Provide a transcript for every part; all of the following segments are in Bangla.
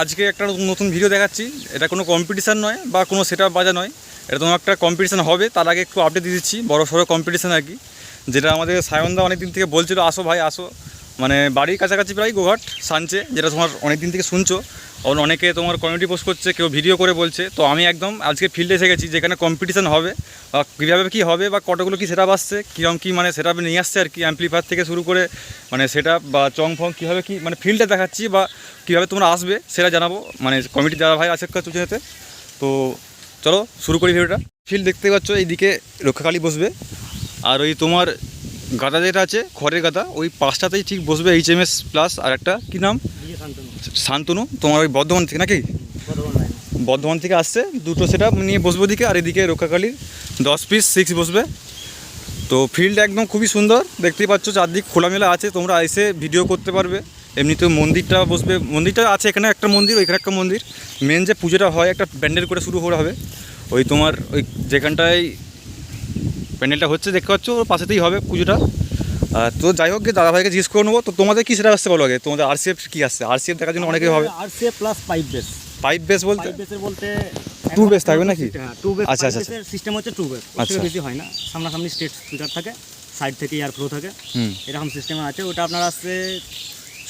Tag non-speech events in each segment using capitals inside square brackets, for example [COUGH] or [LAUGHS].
আজকে একটা নতুন ভিডিও দেখাচ্ছি। এটা কোনো কম্পিটিশান নয় বা কোনো সেট বাজা নয়। এটা তোমার একটা কম্পিটিশান হবে, তার আগে একটু আপডেট দিয়ে দিচ্ছি। বড়ো সড়ো কম্পিটিশান আর কি। যেটা আমাদের সায়নদা অনেক দিন থেকে বলছিল, আসো ভাই, আসো। মানে বাড়ির কাছাকাছি প্রায় গোঘাট, সানচে, যেটা তোমার অনেক দিন থেকে শুনছো। এবং অনেকে তোমার কমিউনিটি পোস্ট করছে, কেউ ভিডিও করে বলছে। তো আমি একদম আজকে ফিল্ডে এসে গেছি, যেখানে কম্পিটিশান হবে, বা কীভাবে কী হবে, বা কতগুলো কী সেট আপ আসছে কীরকম কী মানে সেট নিয়ে আসছে আর কি অ্যাম্পলিফায়ার থেকে শুরু করে মানে সেটা বা চং ফং কীভাবে কী মানে ফিল্ডে দেখাচ্ছি, বা কীভাবে তোমরা আসবে, সেটা জানাব। মানে কমিটি যারা ভাই আছে চলছে যেতে তো চলো, শুরু করি ভিডিওটা ফিল্ড দেখতে পাচ্ছ, এইদিকে রক্ষাকালী বসবে। আর ওই তোমার গাদা যেটা আছে খড়ের গাদা ওই পাঁচটাতেই ঠিক বসবে এইচ এম এস প্লাস আর একটা কী নাম? শান্তনু। তোমার ওই বর্ধমান থেকে নাকি? বর্ধমান থেকে আসছে। দুটো সেটা নিয়ে বসবো দিকে আর এদিকে রক্ষাকালীর দশ পিস সিক্স বসবে। তো ফিল্ড একদম খুবই সুন্দর। দেখতেই পাচ্ছ চারদিক খোলামেলা আছে। তোমরা এসে ভিডিও করতে পারবে। এমনিতে মন্দিরটা বসবে। মন্দিরটা আছে এখানে একটা মন্দির ওইখানে একটা মন্দির। মেন যে পুজোটা হয় একটা প্যান্ডেল করে শুরু করা হবে। ওই তোমার ওই যেখানটায় প্যান্ডেলটা হচ্ছে দেখতে পাচ্ছ ওর পাশেতেই হবে পুজোটা। তো যাই হোক দাদা ভাইকে জিজ্ঞেস করে নেব। তো তোমাদের কী সেটা আসতে বলো আগে? তোমাদের আরসিএফ কী আসছে? আরসিএফ দেখার জন্য অনেকেই হবে আর সে plus pipe bass pipe bass বলতে বলতে টু বেস থাকবে নাকি? হ্যাঁ টু বেস আচ্ছা, আচ্ছা আচ্ছা, আচ্ছা সিস্টেম হচ্ছে টু বেস আচ্ছা। আচ্ছা বেশি হয় না। সামনাসামনি স্টেট স্পিকার থাকে সাইড থেকে এয়ার ফ্লো থাকে। হুম। এরকম সিস্টেম আছে। ওটা আপনার আসছে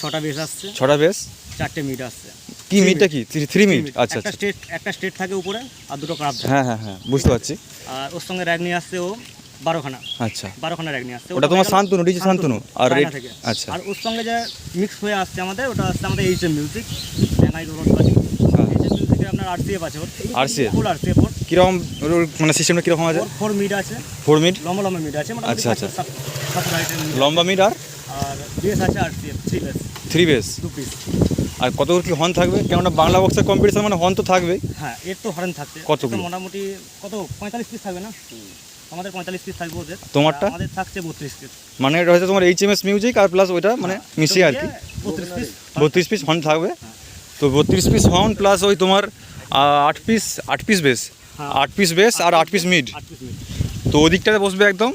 ছটা বেস আসছে। ছটা বেস চারটে মিট আসছে। কি মিটটা কি? থ্রি মিনিট আচ্ছা একটা আচ্ছা। স্টেট একটা স্টেট থাকে উপরে আর দুটো ক্রাফ হ্যাঁ হ্যাঁ হ্যাঁ বুঝতে পারছি। আর ওর সঙ্গে র্যাগ নিয়ে আসছে ও। বারোখানা। আচ্ছা। বারোখানা নিয়ে আসছে। ওটা তোমার শান্তনু, ডিজে শান্তনু। আর। আচ্ছা। আর ওর সঙ্গে যে মিক্স হয়ে আসছে আমাদের ওটা আসছে আমাদের এইচ এম মিউজিক হ্যাঁ। এইচ মিউজিকে আপনার আরসিএফ আছে ওর RCF? ফুল আরসিএফ ওর কীরকম মানে সিস্টেমটা কীরকম আছে? ফোর মিড আছে। ফোর মিড লম্বা লম্বা মিড আছে আচ্ছা, আচ্ছা। লম্বা মিড আর? আর বেস আছে RCF three bass three bass two piece আর কত কি হর্ন থাকবে? কেননা বাংলা বক্সের কম্পিটিশন মানে হর্ন তো থাকবেই। হ্যাঁ এর তো হরেন থাকছে। কতগুলো? মোটামুটি কত? পঁয়তাল্লিশ পিস থাকবে না? আমাদের পঁয়তাল্লিশ পিস থাকবে ওদের। তোমারটা? আমাদের থাকছে বত্রিশ পিস মানে এটা হচ্ছে তোমার এইচ এম এস মিউজিক আর প্লাস ওইটা মানে মিশিয়ে আর কি। বত্রিশ পিস বত্রিশ পিস হর্ন থাকবে। তো বত্রিশ পিস হর্ন প্লাস ওই তোমার আট পিস আট পিস বেস হ্যাঁ। আট পিস বেস আর আট পিস মিড তো ওদিকটাতে বসবে একদম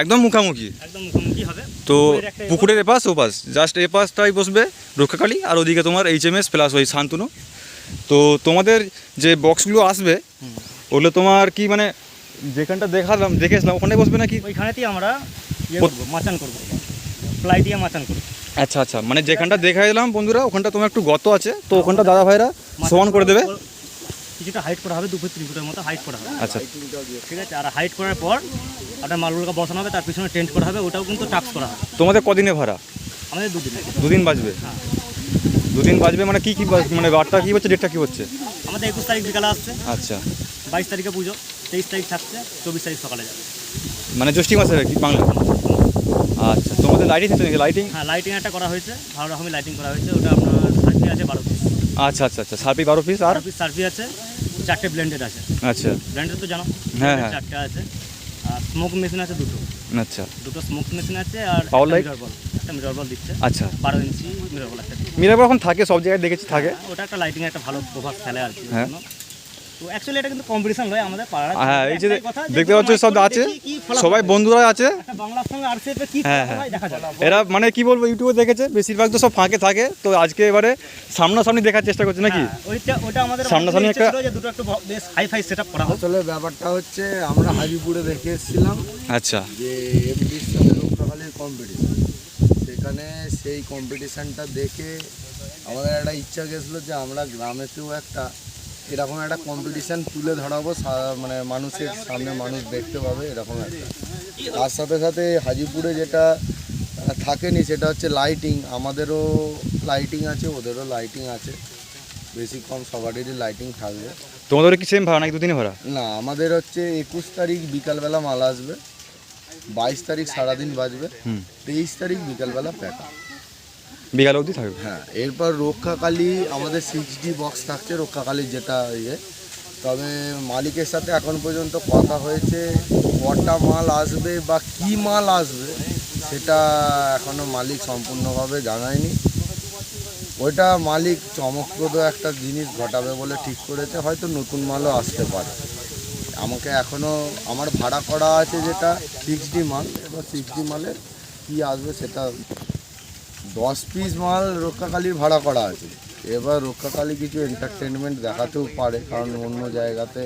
একদম মুখামুখি। একদম মুখোমুখি হবে। তো পুকুরের এপাশ ও পাশ। জাস্ট এ বসবে রক্ষাকালী আর ওদিকে তোমার এইচ এম এস প্লাস ওই শান্তনু। তো তোমাদের যে বক্সগুলো আসবে ওগুলো তোমার কি মানে যেখানটা দেখালাম দেখেছিলাম ওখানে বসবে নাকি? ওইখানেতেই আমরা ইয়ে করব মাচান করব। প্লাই দিয়ে মাচান করব। আচ্ছা আচ্ছা মানে যেখানটা দেখা এলাম বন্ধুরা ওখানটা তোমার একটু গত আছে তো ওখানটা দাদা ভাইরা সমান করে দেবে? কিছুটা হাইট করা হবে দু ফুট তিন ফুটের মতো হাইট করা হবে। আচ্ছা। ঠিক আছে আর হাইট করার পর আপনার মালগুলোকে বসানো হবে তার পিছনে টেন্ট করা হবে ওটাও কিন্তু টাক্স করা হবে। তোমাদের কদিনে ভাড়া? আমাদের দুদিনে। দুদিন বাজবে? হ্যাঁ। দুদিন বাজবে মানে কি কি মানে বারটা কি হচ্ছে ডেটটা কি হচ্ছে? আমাদের একুশ তারিখ বিকালে আসছে। আচ্ছা। বাইশ তারিখে পুজো। তেইশ তারিখ থাকছে চব্বিশ তারিখ সকালে যাবে। মানে জ্যৈষ্ঠী মাসের আর কি বাংলা। আচ্ছা তোমাদের লাইটিং আছে নাকি? লাইটিং হ্যাঁ লাইটিং একটা করা হয়েছে ভালো রকমই লাইটিং করা হয়েছে ওটা আপনার সার্ফি আছে বারো পিস আচ্ছা আচ্ছা আচ্ছা সার্পি বারো পিস আর? পিস সার্ভি আছে চারটে ব্লেন্ডেড আছে। আচ্ছা। ব্লেন্ডেড তো জানো হ্যাঁ, হ্যাঁ। চারটে আছে আর স্মোক মেশিন আছে দুটো। আচ্ছা। দুটো স্মোক মেশিন আছে আর? মিরর বল একটা মিরর বল দিচ্ছে। আচ্ছা। বারো ইঞ্চি মিরর বল একটা বল এখন থাকে সব জায়গায় দেখেছি থাকে। হ্যাঁ, ওটা একটা লাইটিং একটা ভালো প্রভাব ফেলে আর কি হ্যাঁ। জন্য। তো অ্যাকচুয়ালি এটা কিন্তু কম্পিটিশন নয় আমাদের পাড়ার হ্যাঁ এই যে দেখতে পাচ্ছ সব আছে সবাই বন্ধুরা আছে। বাংলার সঙ্গে আরসিএফ কি হ্যাঁ, হয় দেখা এরা মানে কি বলব ইউটিউবে দেখেছে বেশিরভাগ তো সব ফাঁকে থাকে তো আজকে এবারে সামনাসামনি দেখার চেষ্টা করছে নাকি? ওইটা ওটা আমাদের সামনাসামনি একটা- দুটো একটু বেশ হাই ফাই সেটআপ করা হোক। আসলে ব্যাপারটা হচ্ছে আমরা হাজিপুরে দেখে এসেছিলাম আচ্ছা। যে এমডির সাথে রক্ষাকালীর কম্পিটিশন সেখানে সেই কম্পিটিশনটা দেখে আমাদের একটা ইচ্ছা গেছিল যে আমরা গ্রামেতেও একটা এরকম একটা কম্পিটিশান তুলে ধরাবো মানে মানুষের সামনে মানুষ দেখতে পাবে এরকম একটা। তার সাথে সাথে হাজিপুরে যেটা থাকেনি সেটা হচ্ছে লাইটিং আমাদেরও লাইটিং আছে ওদেরও লাইটিং আছে। বেশি কম সবারই লাইটিং থাকবে। তোমাদের কি সেম ভাড়া নাকি দুদিনে ভাড়া? না আমাদের হচ্ছে একুশ তারিখ বিকালবেলা মাল আসবে বাইশ তারিখ সারাদিন বাজবে তেইশ তারিখ বিকালবেলা প্যাকা বিকাল অবধি থাকবে? হ্যাঁ এরপর রক্ষাকালী, আমাদের সিক্স ডি বক্স থাকছে রক্ষাকালীর যেটা ইয়ে। তবে মালিকের সাথে এখন পর্যন্ত কথা হয়েছে, কটা মাল আসবে বা কি মাল আসবে, সেটা এখনও মালিক সম্পূর্ণভাবে জানায়নি। ওইটা মালিক চমকপ্রদ একটা জিনিস ঘটাবে বলে ঠিক করেছে, হয়তো নতুন মালও আসতে পারে। আমাকে এখনও আমার ভাড়া করা আছে যেটা সিক্স ডি মাল, এবার সিক্স ডি মালের কী আসবে সেটা দশ পিস মাল রক্ষাকালীর ভাড়া করা আছে। এবার রক্ষাকালী কিছু এন্টারটেনমেন্ট দেখাতেও পারে কারণ অন্য জায়গাতে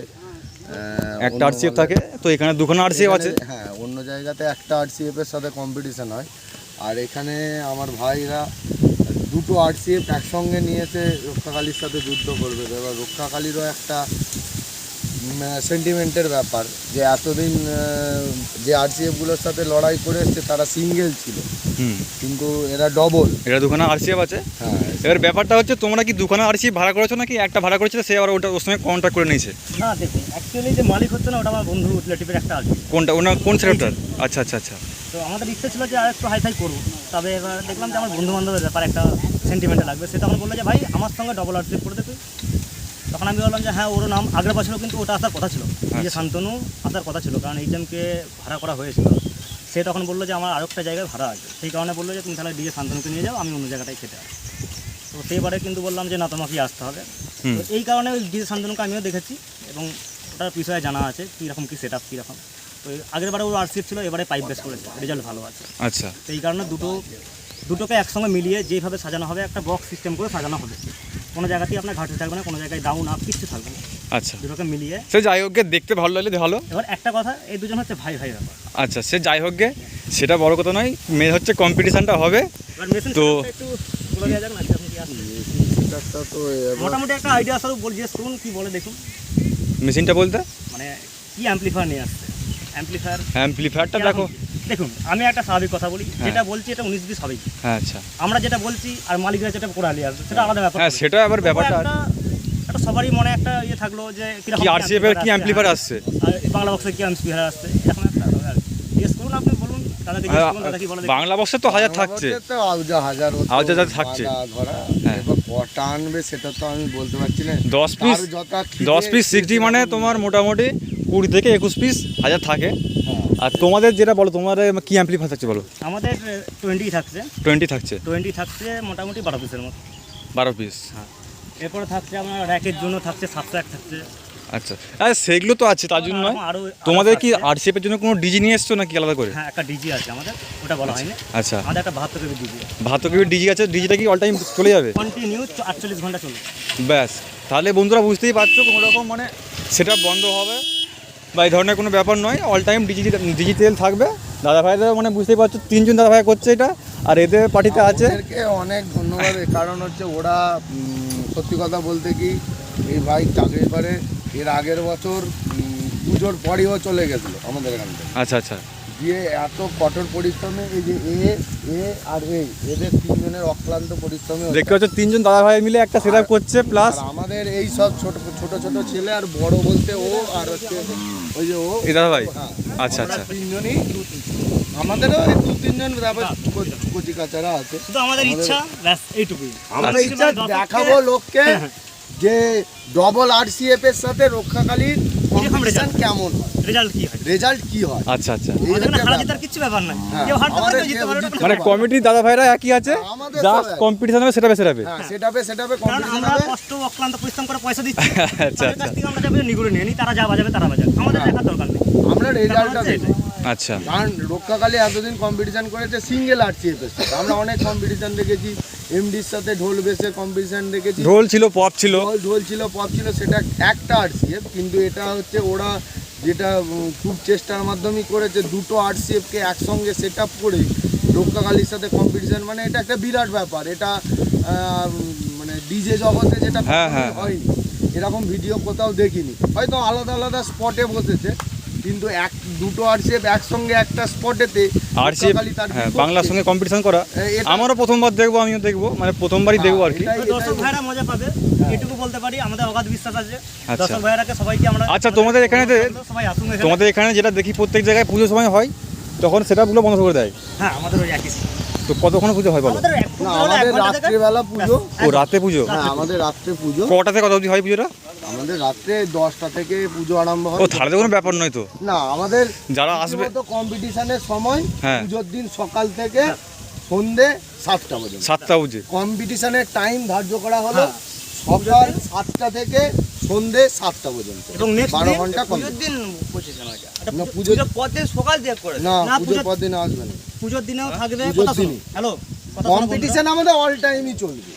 একটা আরসিএফ থাকে? তো এখানে দুখানা আরসিএফ আছে? হ্যাঁ অন্য জায়গাতে একটা আরসিএফ এর সাথে কম্পিটিশন হয়। আর এখানে আমার ভাইরা দুটো আরসিএফ একসঙ্গে নিয়ে এসে রক্ষাকালীর সাথে যুদ্ধ করবে। এবার রক্ষাকালীরও একটা সেন্টিমেন্টের ব্যাপার যে এতদিন যে আরসিএফগুলোর সাথে লড়াই করে এসছে তারা সিঙ্গেল ছিল। কিন্তু এরা ডবল এটা দুখানা আরসিএফ আছে। হ্যাঁ। এবার ব্যাপারটা হচ্ছে তোমরা কি দুখানা আরসিএফ ভাড়া করেছ নাকি? একটা ভাড়া করেছিল সে আবার ওটা ওর সঙ্গে কন্ট্যাক্ট করে নিয়েছে। না দেখুন অ্যাকচুয়ালি যে মালিক হচ্ছে না ওটা আমার বন্ধু রিলেটিভের একটা আছে কোনটা? ওনার কোন সেক্টর আচ্ছা আচ্ছা আচ্ছা। তো আমাদের ইচ্ছা ছিল যে আর একটু হাইফাই করব তবে এবার দেখলাম যে আমার বন্ধু বান্ধবের ব্যাপার একটা সেন্টিমেন্টে লাগবে। সে তখন বলল যে ভাই আমার সঙ্গে ডবল আর্ট্রিপ করে দে তুই। তখন আমি বললাম যে হ্যাঁ ওর নাম আগের বছরও কিন্তু ওটা আসার কথা ছিল। যে আচ্ছা। শান্তনু আসার কথা ছিল কারণ এইচএমকে ভাড়া করা হয়েছিল। সে তখন বলল যে আমার আরেকটা জায়গায় ভাড়া আছে। সেই কারণে বলল যে তুমি তাহলে ডিজে শান্তনুকে নিয়ে যাও আমি অন্য জায়গাটায় খেতে আসব। তো সেইবারে কিন্তু বললাম যে না তোমাকে আসতে হবে। তো এই কারণে ওই ডিজে শান্তনুকে আমিও দেখেছি এবং ওটার বিষয়ে জানা আছে কীরকম কী সেট আপ কীরকম। তো আগের বারে ওর আরসিএফ ছিল এবারে পাইপ বেস করেছে রেজাল্ট ভালো আছে। আচ্ছা। তো এই কারণে দুটো দুটোকে একসঙ্গে মিলিয়ে যেভাবে সাজানো হবে একটা বক্স সিস্টেম করে সাজানো হবে। কোনো জায়গাতেই আপনার ঘাটতি থাকবে না কোনো জায়গায় ডাউন আপ কিচ্ছু থাকবে না। আচ্ছা। দুটোকে মিলিয়ে। সে যাই হোক গে, দেখতে ভালো লাগলে ভালো। এবার একটা কথা এই দুজন হচ্ছে ভাই ভাই ব্যাপার। আচ্ছা সে যাই হোক গে, সেটা বড় কথা নয় মেয়ে হচ্ছে কম্পিটিশনটা হবে। তো- মোটামুটি একটা আইডিয়া স্বরূপ বল জিজ্ঞেস করুন কি বলে দেখুন। মেশিনটা বলতে? মানে কি অ্যাম্পলিফায়ার নিয়ে আসছে? অ্যাম্পলিফায়ার অ্যাম্পলিফায়ারটা দেখো। দেখুন আমি একটা স্বাভাবিক কথা বলি যেটা বলছি এটা উনিশ বিশ হবেই। হ্যাঁ আচ্ছা। আমরা যেটা বলছি আর মালিকরা যেটা করে আলিয়ে আসবে সেটা আলাদা ব্যাপার। হ্যাঁ সেটা আবার ব্যাপারটা একটা সবারই মনে একটা ইয়ে থাকল যে কি আরসিএফ এর কি অ্যাম্পলিফায়ার আসছে? আর এই বাংলা বক্সে কি অ্যাম্পলিফায়ার আসছে? এরকম একটা আর। জিজ্ঞেস করুন আপনি বলুন। দাদাকে জিজ্ঞেস করুন দাদা কি বলে বাংলা বক্সে তো হাজার থাকছে। তো আউজা হাজার আউজা থাকছে। হ্যাঁ। এবার কটা আনবে সেটা তো আমি বলতে পারছি না। দশ পিস দশ পিস সিক্সটি মানে তোমার মোটামুটি কুড়ি থেকে একুশ পিস হাজার থাকে। হ্যাঁ। আর তোমাদের যেটা বলো তোমার কি অ্যাম্পলিফায়ার থাকছে বলো? আমাদের টোয়েন্টি থাকছে। টোয়েন্টি থাকছে। টোয়েন্টি থাকছে মোটামুটি বারো পিসের মতো। বারো পিস এরপরে থাকছে আমার র্যাকের জন্য থাকছে এক থাকছে। আচ্ছা। আর সেগুলো তো আছে তার জন্য নয়? আরো- তোমাদের কি। আরসিএফের জন্য কোনো ডিজি নিয়ে এসছো নাকি আলাদা করে? হ্যাঁ একটা ডিজি আছে আমাদের ওটা বলা হয়নি। আচ্ছা। আমাদের একটা বাহাত্তর কেবি ডিজি ভাত ডিজি আছে ডিজিটা কি অল টাইম চলে যাবে? কন্টিনিউ আটচল্লিশ ঘণ্টা চলবে। ব্যাস। তাহলে বন্ধুরা বুঝতেই পারছ কোনো রকম মানে সেটা বন্ধ হবে। বা এই ধরনের কোনো ব্যাপার নয় অল টাইম ডিজি ডিজিটাল থাকবে। দাদা ভাইরা মানে বুঝতেই পারছ তিনজন দাদা ভাই করছে এটা আর এদের পার্টিতে আছে। অনেক ধন্যবাদ কারণ হচ্ছে ওরা সত্যি কথা বলতে কি এই ভাই চাকরি করে এর আগের বছর পুজোর পরেও চলে গেছিল আমাদের এখান থেকে। আচ্ছা আচ্ছা। দিয়ে এত কঠোর পরিশ্রমে এই যে এ এ আর এ এদের তিনজনের অক্লান্ত পরিশ্রমে। দেখতে পাচ্ছ তিনজন দাদা ভাই মিলে একটা সেট করছে প্লাস আমাদের এই সব ছোট ছোট ছোট ছেলে আর বড় বলতে ও আর হচ্ছে ওই যে ও। দাদা ভাই হ্যাঁ। আচ্ছা আচ্ছা। তিনজনই আমাদেরও দু তিনজন কচি কাচারা আছে। শুধু আমাদের ইচ্ছা ব্যাস এইটুকুই। আমরা। ইচ্ছা দেখাবো লোককে যে ডবল আরসিএফ এর সাথে রক্ষাকালীর কম্পিটিশন কেমন হয়? রেজাল্ট কি হয়? রেজাল্ট কি হয়? আচ্ছা আচ্ছা। হারা জেতার কিছু ব্যাপার নাই। হ্যাঁ, কেউ হারতে পারে জিততে পারে মানে না। দাদা ভাইরা একই আছে? আমাদের যা। কম্পিটিশন হবে সেটা যাবে হ্যাঁ সেটাবে সেটাবে কম্পিটিশন আমরা হবে। কষ্ট অক্লান্ত পরিশ্রম করে পয়সা দিচ্ছি। [LAUGHS] আচ্ছা আচ্ছা। আমরা যাবে নিয়ে নিই তারা যা বাজাবে তারা বাজাবে। আমাদের দেখার দরকার নেই। আমরা রেজাল্টটা দেখি আচ্ছা। কারণ রক্ষাকালী এতদিন কম্পিটিশন করেছে সিঙ্গেল আরসিএফ এর সাথে। আমরা অনেক কম্পিটিশন দেখেছি এমডির সাথে ঢোল বেসের কম্পিটিশন দেখেছি। ঢোল ছিল পপ ছিল। ঢোল ছিল পপ ছিল সেটা একটা আরসিএফ কিন্তু এটা হচ্ছে ওরা যেটা খুব চেষ্টার মাধ্যমেই করেছে দুটো আরসিএফকে একসঙ্গে সেট আপ করে রক্ষাকালীর সাথে কম্পিটিশন মানে এটা একটা বিরাট ব্যাপার। এটা মানে ডিজে জগতে যেটা হ্যাঁ, হ্যাঁ। হয়নি এরকম ভিডিও কোথাও দেখিনি। হয়তো আলাদা আলাদা স্পটে বসেছে কিন্তু এক দুটো আরসিএফ একসঙ্গে একটা স্পটেতে আরসিএফ হ্যাঁ বাংলার সঙ্গে কম্পিটিশন করা। আমারও প্রথমবার দেখব আমিও দেখব মানে প্রথমবারই দেখব আর কি। তো দর্শক ভাইরা মজা পাবে এটুকু বলতে পারি আমাদের অগাধ বিশ্বাস আছে। আচ্ছা। দর্শক ভাইরাকে সবাইকে আমরা আচ্ছা, তোমাদের এখানে যে- সবাই আসুন এখানে। তোমাদের এখানে যেটা দেখি প্রত্যেক জায়গায় পুজোর সময় হয় তখন সেটাগুলো বন্ধ করে দেয়। হ্যাঁ আমাদের ওই একই। তো কতক্ষণ পুজো হয় বলো? আমাদের না আমাদের রাত্রিবেলা পুজো। ও রাতে পুজো? হ্যাঁ আমাদের রাত্রে পুজো। কটা থেকে কত অবধি হয় পুজোটা? আমাদের রাত্রে দশটা থেকে পুজো আরম্ভ হয়। ও তাহলে তো কোনো ব্যাপার নয় তো। না আমাদের যারা আসবে তো কম্পিটিশনের সময় হ্যাঁ। পুজোর দিন সকাল থেকে সন্ধে সাতটা পর্যন্ত। সাতটা বুঝে কম্পিটিশনের টাইম ধার্য করা হলো হ্যাঁ। সকাল সাতটা থেকে সন্ধে সাতটা পর্যন্ত। বারো ঘণ্টা পুজোর দিন পঁচিশে নয়টা পুজো পুজোর পর দিন সকাল দিয়ে করে না পুজোর পুজো- পর দিন আসবে না। পুজোর দিনেও থাকবে কথা শোনো। হ্যালো কম্পিটিশন আমাদের অল টাইমই চলবে।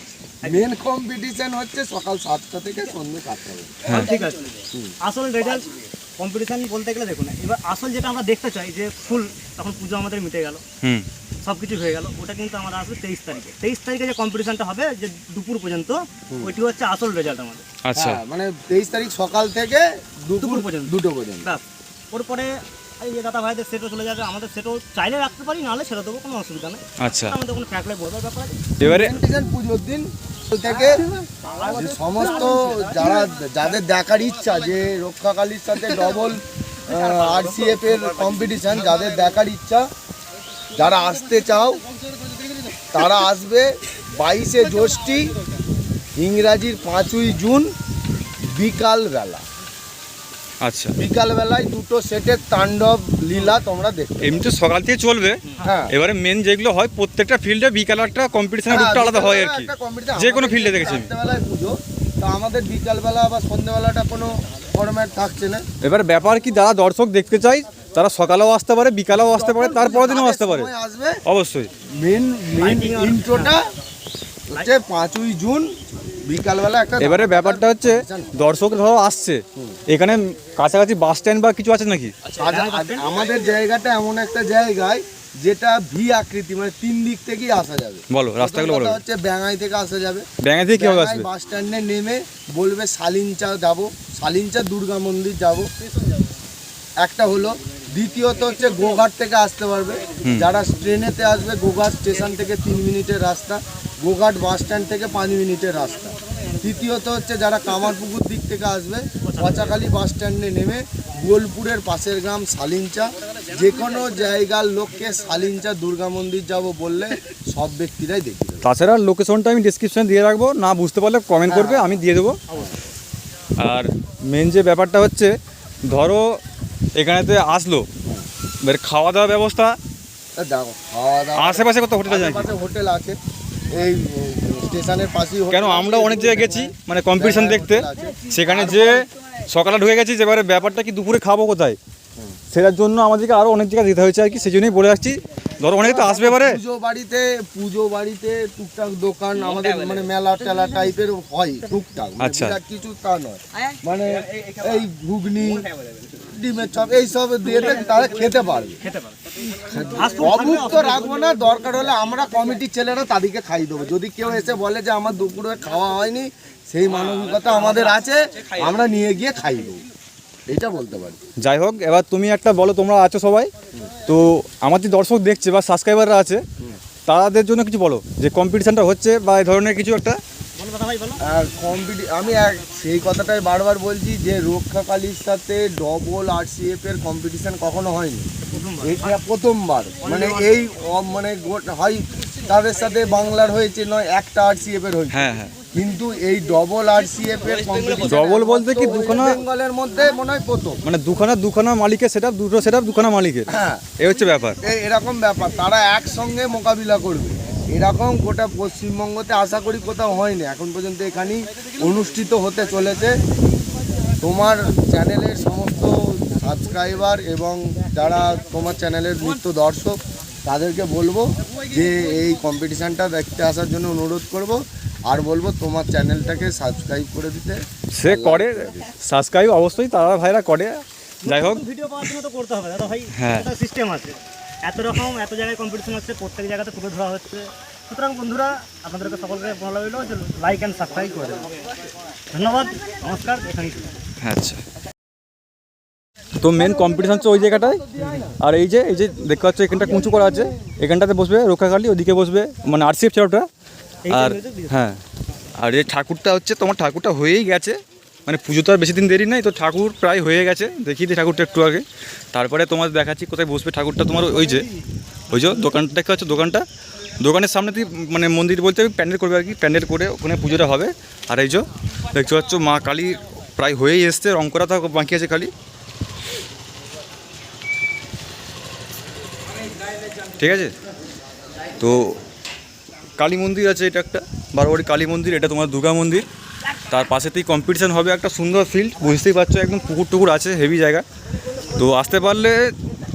মেন কম্পিটিশন হচ্ছে সকাল সাতটা থেকে সন্ধ্যে সাতটা হ্যাঁ ঠিক আছে। আসল রেজাল্ট কম্পিটিশন বলতে গেলে দেখুন এবার আসল যেটা আমরা দেখতে চাই যে ফুল তখন পুজো আমাদের মিটে গেল। হুম। সব কিছু হয়ে গেল ওটা কিন্তু আমাদের আসবে তেইশ তারিখে। তেইশ তারিখে যে কম্পিটিশনটা হবে যে দুপুর পর্যন্ত ওইটি হচ্ছে আসল রেজাল্ট আমাদের। আচ্ছা। হ্যাঁ, মানে তেইশ তারিখ সকাল থেকে দুপুর পর্যন্ত। দুটো পর্যন্ত। ব্যাস। ওর পরে এই যে দাদা ভাইদের সেটও চলে যাবে আমাদের সেটও চাইলে রাখতে পারি নাহলে সেটা দেবো কোনো অসুবিধা নেই। আচ্ছা। আমাদের কোনো ফ্যাকলে বলবার ব্যাপার আছে। এবারে পুজোর দিন থেকে যে সমস্ত যারা যাদের দেখার ইচ্ছা যে রক্ষাকালীর সাথে ডবল আরসিএফ এর কম্পিটিশন যাদের দেখার ইচ্ছা যারা আসতে চাও তারা আসবে বাইশে জ্যৈষ্ঠী ইংরাজির পাঁচই জুন বিকালবেলা। আচ্ছা। বিকালবেলায় দুটো সেটের তাণ্ডব লীলা তোমরা দেখবে এমনি তো সকাল থেকে চলবে। হ্যাঁ। এবারে মেন যেগুলো হয় প্রত্যেকটা ফিল্ডে বিকাল একটা কম্পিটিশনের রূপটা আলাদা হয় আর কি। যে কোনো ফিল্ডে দেখেছি আমি। রাত্রেবেলায় পুজো তা আমাদের বিকালবেলা বা সন্ধ্যেবেলাটা কোনো ফরম্যাট থাকছে না। এবার ব্যাপার কি যারা দর্শক দেখতে চাই তারা সকালেও আসতে পারে বিকালেও আসতে পারে তারপরের দিনও আসতে পারে। আসবে অবশ্যই। মেন মেন ইন্ট্রোটা হচ্ছে পাঁচই জুন বিকালবেলা একটা এবারে ব্যাপারটা হচ্ছে দর্শক ধরো আসছে। এখানে কাছাকাছি বাস স্ট্যান্ড বা কিছু আছে নাকি? আজ- আমাদের জায়গাটা এমন একটা জায়গায় যেটা ভি আকৃতি মানে তিন দিক থেকেই আসা যাবে। বলো রাস্তাগুলো বলো। হচ্ছে ব্যাঙাই থেকে আসা যাবে। ব্যাঙে থেকে কীভাবে আসবে? বাস স্ট্যান্ডে নেমে বলবে শালিনচা যাব। শালিনচা দুর্গা মন্দির যাব। একটা হলো দ্বিতীয়ত হচ্ছে গোঘাট থেকে আসতে পারবে। যারা ট্রেনেতে আসবে গোঘাট স্টেশন থেকে তিন মিনিটের রাস্তা। গোঘাট বাস স্ট্যান্ড থেকে পাঁচ মিনিটের রাস্তা। তৃতীয়ত হচ্ছে যারা কামারপুকুর দিক থেকে আসবে পচাখালী বাস স্ট্যান্ডে নেমে বোলপুরের পাশের গ্রাম শালিনচা যে কোনো জায়গার লোককে শালিনচা দুর্গা মন্দির যাব বললে সব ব্যক্তিরাই দেখবে তাছাড়া লোকেশনটা আমি ডিসক্রিপশনে দিয়ে রাখব না বুঝতে পারলে কমেন্ট করবে আমি দিয়ে দেবো। আর মেন যে ব্যাপারটা হচ্ছে ধরো এখানেতে আসলো এবার খাওয়া দাওয়া ব্যবস্থা দেখো খাওয়া দাওয়া আশেপাশে কত হোটেল আছে হোটেল আছে। এই স্টেশনের পাশেই কেন। আমরা অনেক জায়গায় গেছি মানে কম্পিটিশন দেখতে হোটেল আছে। সেখানে যে সকালে ঢুকে গেছি এবারে ব্যাপারটা কি দুপুরে খাব কোথায় সেটার জন্য আমাদেরকে আরও অনেক জায়গায় যেতে হয়েছে আর কি সেই জন্যই বলে আসছি ধরো অনেকে তো আসবে এবারে পুজো বাড়িতে পুজো বাড়িতে টুকটাক দোকান আমাদের মানে মেলা টেলা টাইপের হয় টুকটাক মানে আচ্ছা। কিছু তা নয় মানে এই ঘুগনি ডিমের চপ এই সব দিয়ে তারা খেতে পারবে। খেতে পারে তো রাখব না দরকার হলে আমরা কমিটির ছেলেরা তাদেরকে খাই দেবো। যদি কেউ এসে বলে যে আমার দুপুরে খাওয়া হয়নি সেই মানবিকতা আমাদের আছে আমরা নিয়ে গিয়ে খাই দেবো। এটা বলতে পারি। যাই হোক এবার তুমি একটা বলো তোমরা আছো সবাই? তো আমার যে দর্শক দেখছে বা সাবস্ক্রাইবাররা আছে তাদের জন্য কিছু বলো যে কম্পিটিশনটা হচ্ছে বা এই ধরনের কিছু একটা? আর কম্পিটি আমি এক সেই কথাটাই বারবার বলছি যে রক্ষাকালীর সাথে ডবল আরসিএফ এর কম্পিটিশন কখনো হয়নি। এটা প্রথমবার। মানে এই মানে হয় তাদের সাথে বাংলার হয়েছে নয় একটা আরসিএফ এর হয়েছে। হ্যাঁ হ্যাঁ। কিন্তু এই ডবল আরসিএফ এর কম্পিটিশন Double বলতে কি দুখানা- বেঙ্গলের মধ্যে মনে হয় প্রথম। মানে দুখানা দুখানা মালিকের সেট দুটো সেট দুখানা মালিকের। হ্যাঁ। এই হচ্ছে ব্যাপার। এরকম ব্যাপার। তারা একসঙ্গে মোকাবিলা করবে। এরকম গোটা পশ্চিমবঙ্গতে আশা করি কোথাও হয়নি। এখন পর্যন্ত এখানেই অনুষ্ঠিত হতে চলেছে। তোমার চ্যানেলের সমস্ত সাবস্ক্রাইবার এবং যারা তোমার চ্যানেলের নিত্য দর্শক তাদেরকে বলব যে এই কম্পিটিশানটা দেখতে আসার জন্য অনুরোধ করব। আর বলব তোমার চ্যানেলটাকে সাবস্ক্রাইব করে দিতে। সে করে সাবস্ক্রাইব অবশ্যই তারা ভাইরা করে। যাই হোক। ভিডিও পাওয়ার জন্য তো করতে হবে দাদা ভাই হ্যাঁ। সিস্টেম আছে। এত রকম এত জায়গায় কম্পিটিশন হচ্ছে প্রত্যেক জায়গাতে তুলে ধরা হচ্ছে। সুতরাং বন্ধুরা আপনাদেরকে সকলকে বলা হইল যে লাইক অ্যান্ড সাবস্ক্রাইব করে দেবেন। ধন্যবাদ নমস্কার এখানেই আচ্ছা। তো মেন কম্পিটিশন হচ্ছে ওই জায়গাটায়? আর এই যে এই যে দেখতে পাচ্ছ এখানটা কুঁচু করা আছে। এখানটাতে বসবে রক্ষাকালী ওদিকে বসবে মানে আর আরসিএফ চ্যাপ্টার আর হ্যাঁ আর এই ঠাকুরটা হচ্ছে তোমার ঠাকুরটা হয়েই গেছে। মানে পুজো তো আর বেশি দিন দেরি নাই, তো ঠাকুর প্রায় হয়ে গেছে। দেখিয়ে দিই ঠাকুরটা একটু আগে। তারপরে তোমার দেখাচ্ছি কোথায় বসবে ঠাকুরটা। তোমার ওই যে ওই যে দোকানটা, দেখতে পাচ্ছ দোকানটা? দোকানের সামনে তুই মানে মন্দির বলতে প্যান্ডেল করবে আর কি, প্যান্ডেল করে ওখানে পুজোটা হবে। আর এই যে, দেখতে পাচ্ছ মা কালী প্রায় হয়েই এসছে, রং করা তো বাকি আছে খালি। ঠিক আছে? তো কালী মন্দির আছে এটা একটা বারোয়ারি কালী মন্দির, এটা তোমার দুর্গা মন্দির। তার পাশেতেই কম্পিটিশান হবে একটা সুন্দর ফিল্ড বুঝতেই পারছ একদম পুকুর টুকুর আছে হেভি জায়গা। তো আসতে পারলে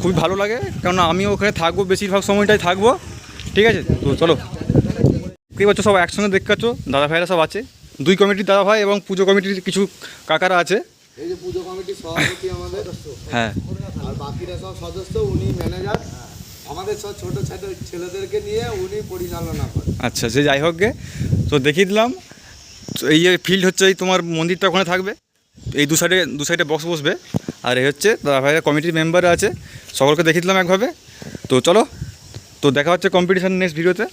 খুবই ভালো লাগে কারণ আমি ওখানে থাকব বেশিরভাগ সময়টাই থাকব ঠিক আছে? তো চলো। কে বছর সব একসঙ্গে দেখতে পাচ্ছ দাদা ভাইরা সব আছে। দুই কমিটির দাদা ভাই এবং পুজো কমিটির কিছু কাকারা আছে। এই যে পুজো কমিটির সভাপতি আমাদের। হ্যাঁ। আর বাকিরা সব সদস্য উনি ম্যানেজার আমাদের সব ছোট ছোট ছেলেদেরকে নিয়ে উনি পরিচালনা করেন। আচ্ছা সে যাই হোক গে। তো দেখিয়ে দিলাম এই যে ফিল্ড হচ্ছে এই তোমার মন্দিরটা ওখানে থাকবে। এই দু সাইডে দু সাইডে বক্স বসবে। আর এই হচ্ছে দাদা কমিটির মেম্বার আছে। সকলকে দেখিয়ে দিলাম একভাবে। তো চলো, তো দেখা হচ্ছে কম্পিটিশান নেক্সট ভিডিওতে